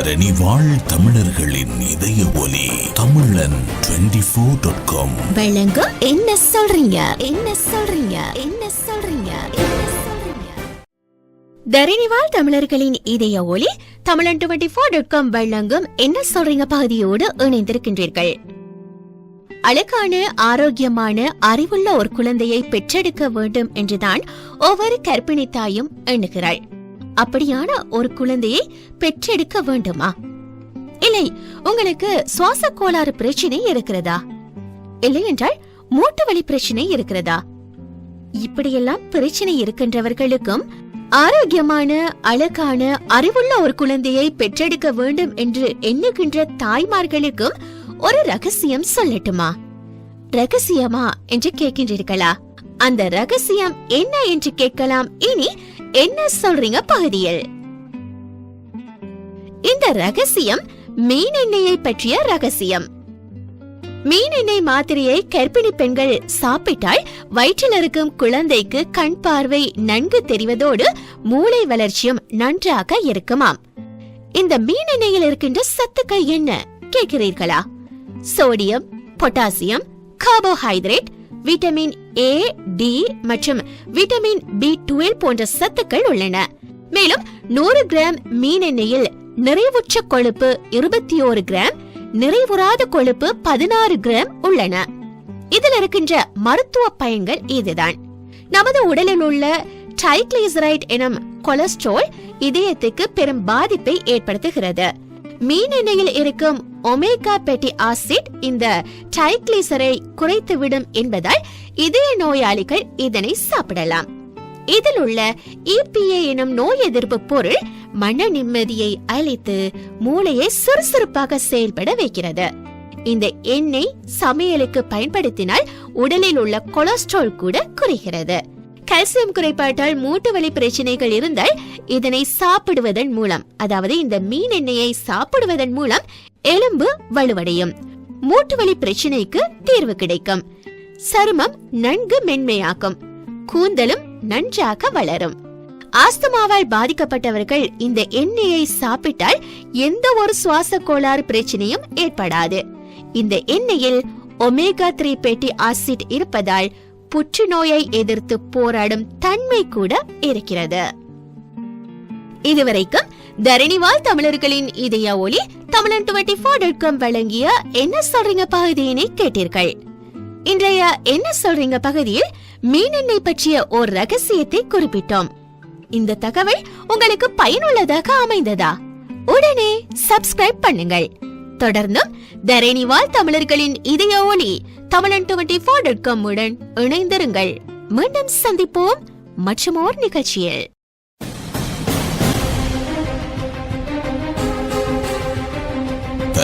தரணி வாழ் தமிழர்களின் இதய ஒலி தமிழன் ஃபோர் டாட் காம் என்ன சொல்றீங்க? என்ன சொல்றீங்க? என்ன சொல்றீங்க? என்ன தமிழர்களின் இதய ஒலி தமிழன் டுவெண்டி ஃபோர் டாட் காம் வழங்கும் என்ன சொல்றீங்க பகுதியோடு இணைந்திருக்கின்றீர்கள். அழகான ஆரோக்கியமான அறிவுள்ள ஒரு குழந்தையை பெற்றெடுக்க வேண்டும் என்றுதான் ஒவ்வொரு கற்பிணி தாயும் எண்ணுகிறாள். அப்படியான ஒரு குழந்தையை பெற்றெடுக்க வேண்டுமா? இல்லை உங்களுக்கு சுவாச கோளாறு பிரச்சனை இருக்கிறதா? இல்லை என்றால் மூட்டு வலி பிரச்சனை இருக்கிறதா? இப்படியெல்லாம் பிரச்சனை இருக்கின்றவர்களுக்கும் ஆரோக்கியமான அழகான அறிவுள்ள ஒரு குழந்தையை பெற்றெடுக்க வேண்டும் என்று எண்ணுகின்ற தாய்மார்களுக்கும் ஒரு ரகசியம் சொல்லட்டுமா? ரகசியமா என்று கேட்கின்றீர்களா? அந்த ரகசியம் என்ன என்று கேட்கலாம். இனி என்ன சொல்றீங்க பகுதியில்? இந்த ரகசியம் மீன் எண்ணெயை பற்றிய ரகசியம். மீன் எண்ணெய் மாத்திரையை கர்ப்பிணி பெண்கள் சாப்பிட்டால் வயிற்றில் இருக்கும் குழந்தைக்கு கண் பார்வை நன்கு தெரிவதோடு மூளை வளர்ச்சியும் நன்றாக இருக்குமாம். இந்த மீன் எண்ணெயில் இருக்கின்ற சத்துக்கள் என்ன? கேட்கிறீர்களா? Sodium potassium carbohydrate vitamin A D மற்றும் விட்டமின் பி டுவெல் போன்ற சத்துக்கள் உள்ளன. மேலும் நூறு கிராம் மீன் எண்ணெயில் நிறைவுற்ற கொழுப்பு இருபத்தி ஓரு கிராம் நிறைவுறாத கொழுப்பு பதினாறு கிராம் உள்ளன. இதில் இருக்கின்ற மருத்துவ பயன்கள் இதுதான். நமது உடலில் உள்ள ட்ரைக்ளிசரைட் எனும் கொலஸ்ட்ரால் இதயத்துக்கு பெரும் பாதிப்பை ஏற்படுத்துகிறது. மீன் எண்ணெயில் இருக்கும் ஒமேகா பெட்டி ஆசிட் இந்த டைக்ளிசரை குறைத்துவிடும் என்பதால் இதய நோயாளிகள் இதனை சாப்பிடலாம். இதில் உள்ள இபிஏ எனும் நோய் எதிர்ப்பு பொருள் மன நிம்மதியை அளித்து மூளையை சுறுசுறுப்பாக செயல்பட வைக்கிறது. இந்த எண்ணெய் சமையலுக்கு பயன்படுத்தினால் உடலில் உள்ள கொலஸ்ட்ரால் கூட குறைகிறது. கால்சியம் குறைபாட்டால் மூட்டு வலி பிரச்சனைகள் இருந்தால் இதனை சாப்பிடுவதன் மூலம் அதாவது இந்த மீன் எண்ணெயை சாப்பிடுவதன் மூலம் எலும்பு வலுவடையும். மூட்டு வலி பிரச்சனைக்கு தீர்வு கிடைக்கும். சருமம் நன்கு மென்மையாக்கும். கூந்தலும் நன்றாக வளரும். ஆஸ்துமாவால் பாதிக்கப்பட்டவர்கள் இந்த எண்ணெயை சாப்பிட்டால் எந்த ஒரு சுவாச கோளாறு பிரச்சனையும் ஏற்படாது. இந்த எண்ணெயில் ஒமேகா த்ரீ பெட்டி ஆசிட் இருப்பதால் புற்றுநோயை எதிர்த்து போராடும் தன்மை கூட இருக்கிறது. இதுவரைக்கும் தரணிவால் தமிழர்களின் இதய ஒளி தமிழன் டுவெண்டி ஃபோர் டாட் காம் வழங்கிய என்ன சொல்றீங்க பகுதியினை கேட்டீர்கள். இன்றைய என்ன சொல்றீங்க பகுதியில் மீனெண்ணெய் பற்றிய ஓர் ரகசியத்தை குறிப்பிட்டோம். இந்த தகவல் உங்களுக்கு பயனுள்ளதாக அமைந்ததா? உடனே சப்ஸ்கிரைப் பண்ணுங்கள். தொடர்ந்தும் தரணிவால் தமிழர்களின் இதய ஒளி தமிழன் டுவெண்டி ஃபோர் டாட் காம் உடன் இணைந்திருங்கள். மீண்டும் சந்திப்போம் மற்றும் ஒரு நிகழ்ச்சியில்.